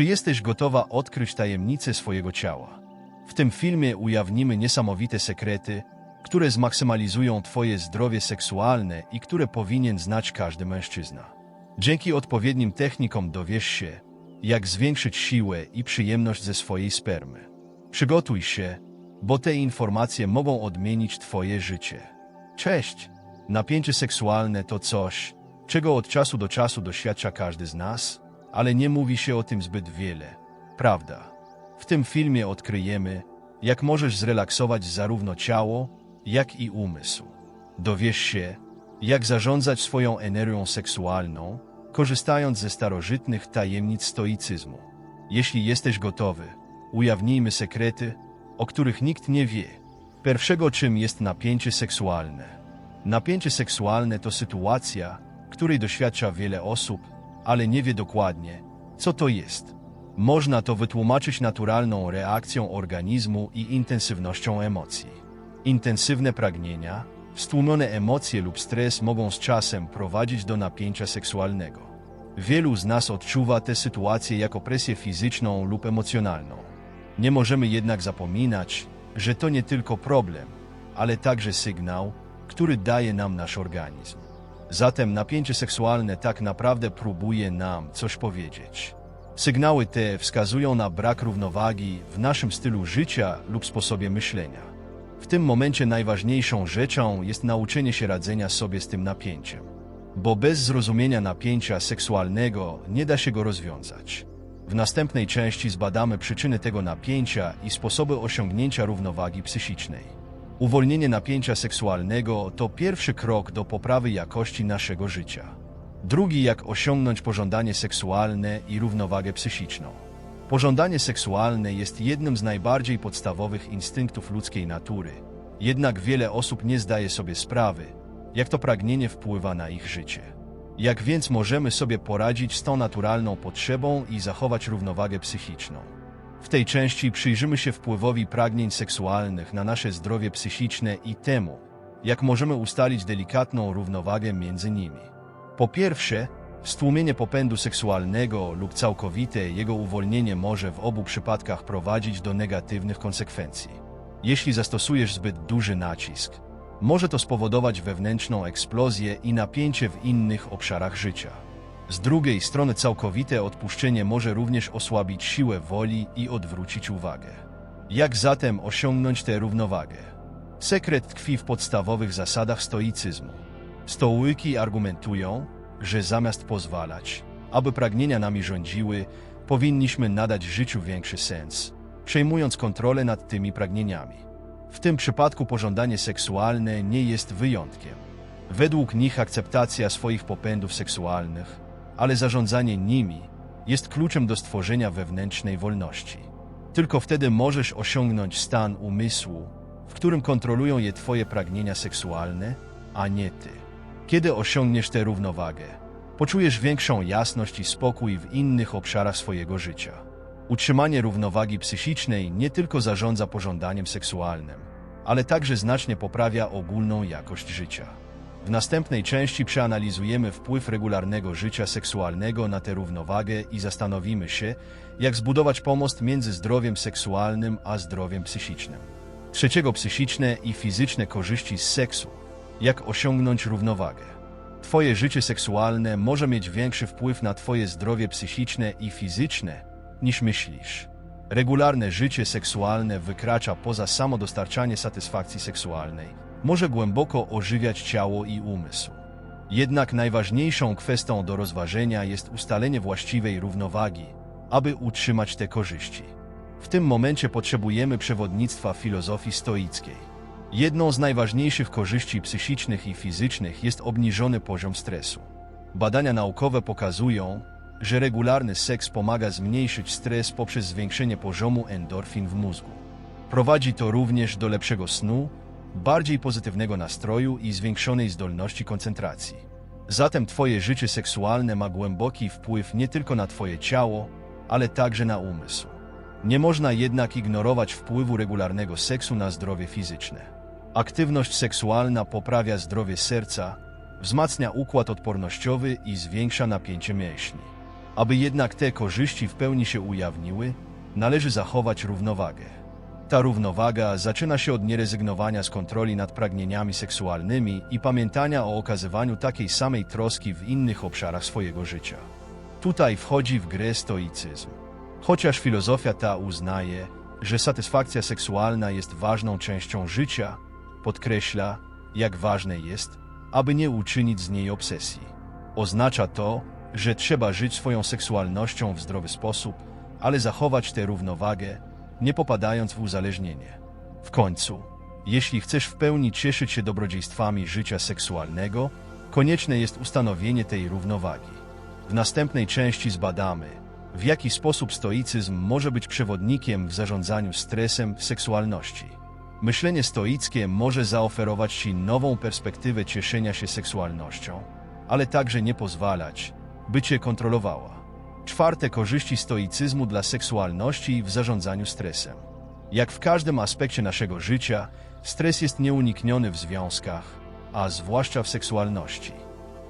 Czy jesteś gotowa odkryć tajemnicę swojego ciała? W tym filmie ujawnimy niesamowite sekrety, które zmaksymalizują Twoje zdrowie seksualne i które powinien znać każdy mężczyzna. Dzięki odpowiednim technikom dowiesz się, jak zwiększyć siłę i przyjemność ze swojej spermy. Przygotuj się, bo te informacje mogą odmienić Twoje życie. Cześć! Napięcie seksualne to coś, czego od czasu do czasu doświadcza każdy z nas, ale nie mówi się o tym zbyt wiele. Prawda? W tym filmie odkryjemy, jak możesz zrelaksować zarówno ciało, jak i umysł. Dowiesz się, jak zarządzać swoją energią seksualną, korzystając ze starożytnych tajemnic stoicyzmu. Jeśli jesteś gotowy, ujawnijmy sekrety, o których nikt nie wie. Pierwszego czym jest napięcie seksualne. Napięcie seksualne to sytuacja, której doświadcza wiele osób, ale nie wie dokładnie, co to jest. Można to wytłumaczyć naturalną reakcją organizmu i intensywnością emocji. Intensywne pragnienia, stłumione emocje lub stres mogą z czasem prowadzić do napięcia seksualnego. Wielu z nas odczuwa tę sytuację jako presję fizyczną lub emocjonalną. Nie możemy jednak zapominać, że to nie tylko problem, ale także sygnał, który daje nam nasz organizm. Zatem napięcie seksualne tak naprawdę próbuje nam coś powiedzieć. Sygnały te wskazują na brak równowagi w naszym stylu życia lub sposobie myślenia. W tym momencie najważniejszą rzeczą jest nauczenie się radzenia sobie z tym napięciem, bo bez zrozumienia napięcia seksualnego nie da się go rozwiązać. W następnej części zbadamy przyczyny tego napięcia i sposoby osiągnięcia równowagi psychicznej. Uwolnienie napięcia seksualnego to pierwszy krok do poprawy jakości naszego życia. Drugi, jak osiągnąć pożądanie seksualne i równowagę psychiczną. Pożądanie seksualne jest jednym z najbardziej podstawowych instynktów ludzkiej natury, jednak wiele osób nie zdaje sobie sprawy, jak to pragnienie wpływa na ich życie. Jak więc możemy sobie poradzić z tą naturalną potrzebą i zachować równowagę psychiczną? W tej części przyjrzymy się wpływowi pragnień seksualnych na nasze zdrowie psychiczne i temu, jak możemy ustalić delikatną równowagę między nimi. Po pierwsze, stłumienie popędu seksualnego lub całkowite jego uwolnienie może w obu przypadkach prowadzić do negatywnych konsekwencji. Jeśli zastosujesz zbyt duży nacisk, może to spowodować wewnętrzną eksplozję i napięcie w innych obszarach życia. Z drugiej strony całkowite odpuszczenie może również osłabić siłę woli i odwrócić uwagę. Jak zatem osiągnąć tę równowagę? Sekret tkwi w podstawowych zasadach stoicyzmu. Stołyki argumentują, że zamiast pozwalać, aby pragnienia nami rządziły, powinniśmy nadać życiu większy sens, przejmując kontrolę nad tymi pragnieniami. W tym przypadku pożądanie seksualne nie jest wyjątkiem. Według nich akceptacja swoich popędów seksualnych, ale zarządzanie nimi jest kluczem do stworzenia wewnętrznej wolności. Tylko wtedy możesz osiągnąć stan umysłu, w którym kontrolują je Twoje pragnienia seksualne, a nie Ty. Kiedy osiągniesz tę równowagę, poczujesz większą jasność i spokój w innych obszarach swojego życia. Utrzymanie równowagi psychicznej nie tylko zarządza pożądaniem seksualnym, ale także znacznie poprawia ogólną jakość życia. W następnej części przeanalizujemy wpływ regularnego życia seksualnego na tę równowagę i zastanowimy się, jak zbudować pomost między zdrowiem seksualnym a zdrowiem psychicznym. Trzeciego psychiczne i fizyczne korzyści z seksu. Jak osiągnąć równowagę. Twoje życie seksualne może mieć większy wpływ na Twoje zdrowie psychiczne i fizyczne niż myślisz. Regularne życie seksualne wykracza poza samo dostarczanie satysfakcji seksualnej. Może głęboko ożywiać ciało i umysł. Jednak najważniejszą kwestią do rozważenia jest ustalenie właściwej równowagi, aby utrzymać te korzyści. W tym momencie potrzebujemy przewodnictwa filozofii stoickiej. Jedną z najważniejszych korzyści psychicznych i fizycznych jest obniżony poziom stresu. Badania naukowe pokazują, że regularny seks pomaga zmniejszyć stres poprzez zwiększenie poziomu endorfin w mózgu. Prowadzi to również do lepszego snu, bardziej pozytywnego nastroju i zwiększonej zdolności koncentracji. Zatem Twoje życie seksualne ma głęboki wpływ nie tylko na Twoje ciało, ale także na umysł. Nie można jednak ignorować wpływu regularnego seksu na zdrowie fizyczne. Aktywność seksualna poprawia zdrowie serca, wzmacnia układ odpornościowy i zwiększa napięcie mięśni. Aby jednak te korzyści w pełni się ujawniły, należy zachować równowagę. Ta równowaga zaczyna się od nierezygnowania z kontroli nad pragnieniami seksualnymi i pamiętania o okazywaniu takiej samej troski w innych obszarach swojego życia. Tutaj wchodzi w grę stoicyzm. Chociaż filozofia ta uznaje, że satysfakcja seksualna jest ważną częścią życia, podkreśla, jak ważne jest, aby nie uczynić z niej obsesji. Oznacza to, że trzeba żyć swoją seksualnością w zdrowy sposób, ale zachować tę równowagę, nie popadając w uzależnienie. W końcu, jeśli chcesz w pełni cieszyć się dobrodziejstwami życia seksualnego, konieczne jest ustanowienie tej równowagi. W następnej części zbadamy, w jaki sposób stoicyzm może być przewodnikiem w zarządzaniu stresem w seksualności. Myślenie stoickie może zaoferować Ci nową perspektywę cieszenia się seksualnością, ale także nie pozwalać, by Cię kontrolowała. Czwarte korzyści stoicyzmu dla seksualności w zarządzaniu stresem. Jak w każdym aspekcie naszego życia, stres jest nieunikniony w związkach, a zwłaszcza w seksualności.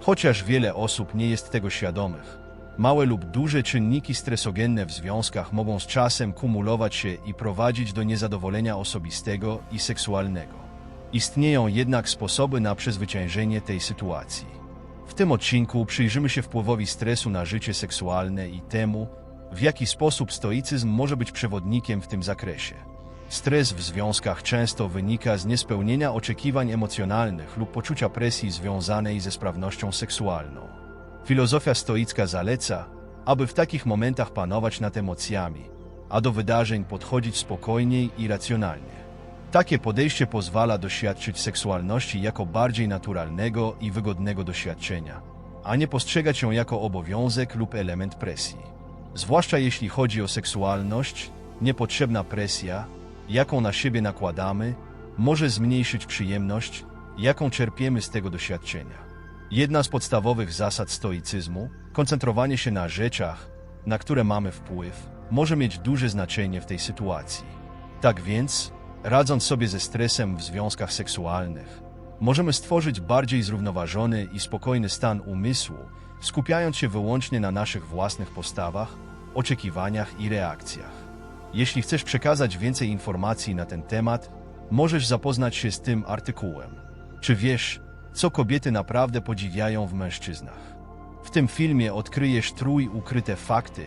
Chociaż wiele osób nie jest tego świadomych, małe lub duże czynniki stresogenne w związkach mogą z czasem kumulować się i prowadzić do niezadowolenia osobistego i seksualnego. Istnieją jednak sposoby na przezwyciężenie tej sytuacji. W tym odcinku przyjrzymy się wpływowi stresu na życie seksualne i temu, w jaki sposób stoicyzm może być przewodnikiem w tym zakresie. Stres w związkach często wynika z niespełnienia oczekiwań emocjonalnych lub poczucia presji związanej ze sprawnością seksualną. Filozofia stoicka zaleca, aby w takich momentach panować nad emocjami, a do wydarzeń podchodzić spokojniej i racjonalnie. Takie podejście pozwala doświadczyć seksualności jako bardziej naturalnego i wygodnego doświadczenia, a nie postrzegać ją jako obowiązek lub element presji. Zwłaszcza jeśli chodzi o seksualność, niepotrzebna presja, jaką na siebie nakładamy, może zmniejszyć przyjemność, jaką czerpiemy z tego doświadczenia. Jedna z podstawowych zasad stoicyzmu, koncentrowanie się na rzeczach, na które mamy wpływ, może mieć duże znaczenie w tej sytuacji. Tak więc, radząc sobie ze stresem w związkach seksualnych, możemy stworzyć bardziej zrównoważony i spokojny stan umysłu, skupiając się wyłącznie na naszych własnych postawach, oczekiwaniach i reakcjach. Jeśli chcesz przekazać więcej informacji na ten temat, możesz zapoznać się z tym artykułem. Czy wiesz, co kobiety naprawdę podziwiają w mężczyznach? W tym filmie odkryjesz trój ukryte fakty,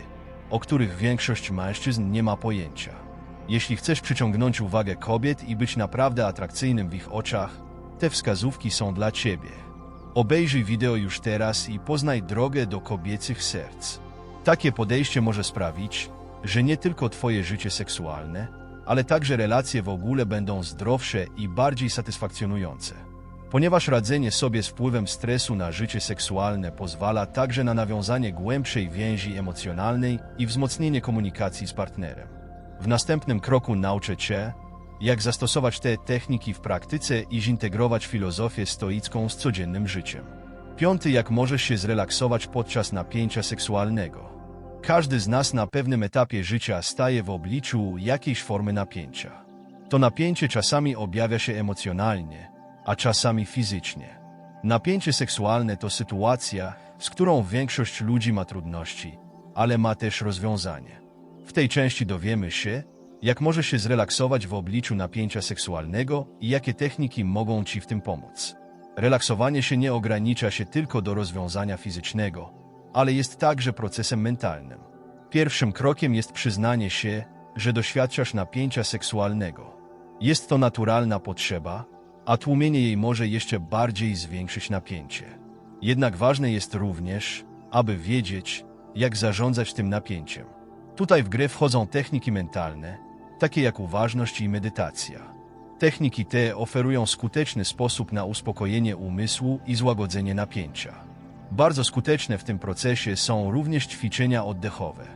o których większość mężczyzn nie ma pojęcia. Jeśli chcesz przyciągnąć uwagę kobiet i być naprawdę atrakcyjnym w ich oczach, te wskazówki są dla Ciebie. Obejrzyj wideo już teraz i poznaj drogę do kobiecych serc. Takie podejście może sprawić, że nie tylko Twoje życie seksualne, ale także relacje w ogóle będą zdrowsze i bardziej satysfakcjonujące. Ponieważ radzenie sobie z wpływem stresu na życie seksualne pozwala także na nawiązanie głębszej więzi emocjonalnej i wzmocnienie komunikacji z partnerem. W następnym kroku nauczę Cię, jak zastosować te techniki w praktyce i zintegrować filozofię stoicką z codziennym życiem. Piąty, jak możesz się zrelaksować podczas napięcia seksualnego. Każdy z nas na pewnym etapie życia staje w obliczu jakiejś formy napięcia. To napięcie czasami objawia się emocjonalnie, a czasami fizycznie. Napięcie seksualne to sytuacja, z którą większość ludzi ma trudności, ale ma też rozwiązanie. W tej części dowiemy się, jak może się zrelaksować w obliczu napięcia seksualnego i jakie techniki mogą Ci w tym pomóc. Relaksowanie się nie ogranicza się tylko do rozwiązania fizycznego, ale jest także procesem mentalnym. Pierwszym krokiem jest przyznanie się, że doświadczasz napięcia seksualnego. Jest to naturalna potrzeba, a tłumienie jej może jeszcze bardziej zwiększyć napięcie. Jednak ważne jest również, aby wiedzieć, jak zarządzać tym napięciem. Tutaj w grę wchodzą techniki mentalne, takie jak uważność i medytacja. Techniki te oferują skuteczny sposób na uspokojenie umysłu i złagodzenie napięcia. Bardzo skuteczne w tym procesie są również ćwiczenia oddechowe.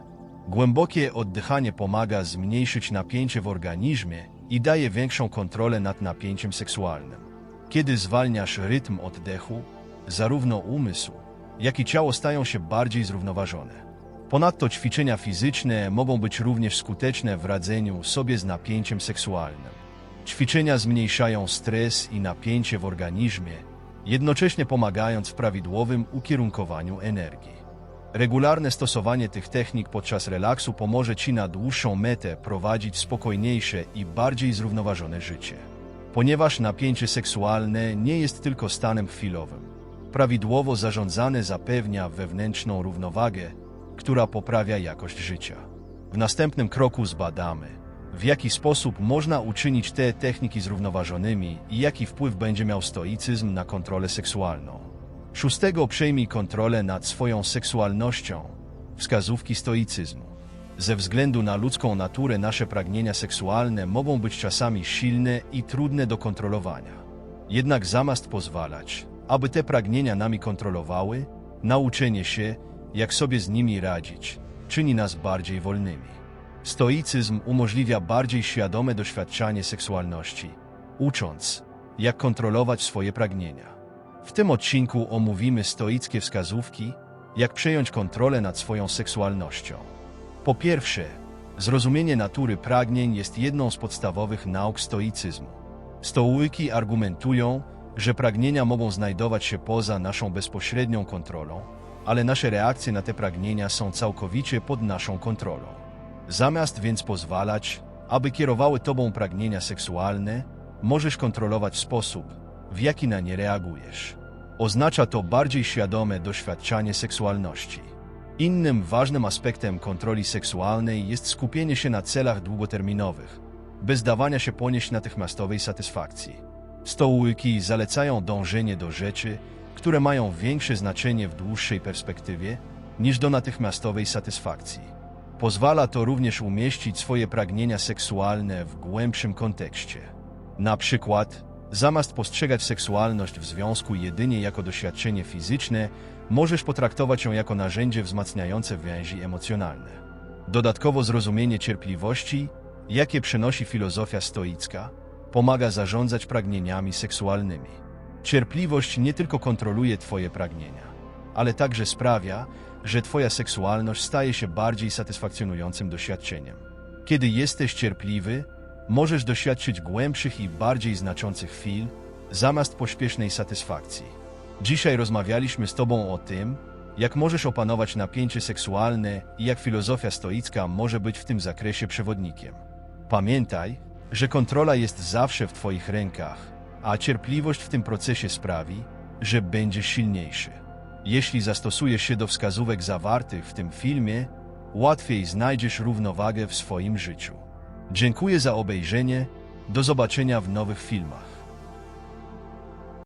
Głębokie oddychanie pomaga zmniejszyć napięcie w organizmie i daje większą kontrolę nad napięciem seksualnym. Kiedy zwalniasz rytm oddechu, zarówno umysł, jak i ciało stają się bardziej zrównoważone. Ponadto ćwiczenia fizyczne mogą być również skuteczne w radzeniu sobie z napięciem seksualnym. Ćwiczenia zmniejszają stres i napięcie w organizmie, jednocześnie pomagając w prawidłowym ukierunkowaniu energii. Regularne stosowanie tych technik podczas relaksu pomoże Ci na dłuższą metę prowadzić spokojniejsze i bardziej zrównoważone życie. Ponieważ napięcie seksualne nie jest tylko stanem chwilowym. Prawidłowo zarządzane zapewnia wewnętrzną równowagę, która poprawia jakość życia. W następnym kroku zbadamy, w jaki sposób można uczynić te techniki zrównoważonymi i jaki wpływ będzie miał stoicyzm na kontrolę seksualną. Szóstego przejmij kontrolę nad swoją seksualnością. Wskazówki stoicyzmu. Ze względu na ludzką naturę nasze pragnienia seksualne mogą być czasami silne i trudne do kontrolowania. Jednak zamiast pozwalać, aby te pragnienia nami kontrolowały, nauczenie się, jak sobie z nimi radzić, czyni nas bardziej wolnymi. Stoicyzm umożliwia bardziej świadome doświadczanie seksualności, ucząc, jak kontrolować swoje pragnienia. W tym odcinku omówimy stoickie wskazówki, jak przejąć kontrolę nad swoją seksualnością. Po pierwsze, zrozumienie natury pragnień jest jedną z podstawowych nauk stoicyzmu. Stołyki argumentują, że pragnienia mogą znajdować się poza naszą bezpośrednią kontrolą, ale nasze reakcje na te pragnienia są całkowicie pod naszą kontrolą. Zamiast więc pozwalać, aby kierowały tobą pragnienia seksualne, możesz kontrolować sposób, w jaki na nie reagujesz. Oznacza to bardziej świadome doświadczanie seksualności. Innym ważnym aspektem kontroli seksualnej jest skupienie się na celach długoterminowych, bez dawania się ponieść natychmiastowej satysfakcji. Stołki zalecają dążenie do rzeczy, które mają większe znaczenie w dłuższej perspektywie niż do natychmiastowej satysfakcji. Pozwala to również umieścić swoje pragnienia seksualne w głębszym kontekście. Na przykład, zamiast postrzegać seksualność w związku jedynie jako doświadczenie fizyczne, możesz potraktować ją jako narzędzie wzmacniające więzi emocjonalne. Dodatkowo zrozumienie cierpliwości, jakie przynosi filozofia stoicka, pomaga zarządzać pragnieniami seksualnymi. Cierpliwość nie tylko kontroluje Twoje pragnienia, ale także sprawia, że Twoja seksualność staje się bardziej satysfakcjonującym doświadczeniem. Kiedy jesteś cierpliwy, możesz doświadczyć głębszych i bardziej znaczących chwil, zamiast pośpiesznej satysfakcji. Dzisiaj rozmawialiśmy z Tobą o tym, jak możesz opanować napięcie seksualne i jak filozofia stoicka może być w tym zakresie przewodnikiem. Pamiętaj, że kontrola jest zawsze w Twoich rękach, a cierpliwość w tym procesie sprawi, że będziesz silniejszy. Jeśli zastosujesz się do wskazówek zawartych w tym filmie, łatwiej znajdziesz równowagę w swoim życiu. Dziękuję za obejrzenie, do zobaczenia w nowych filmach.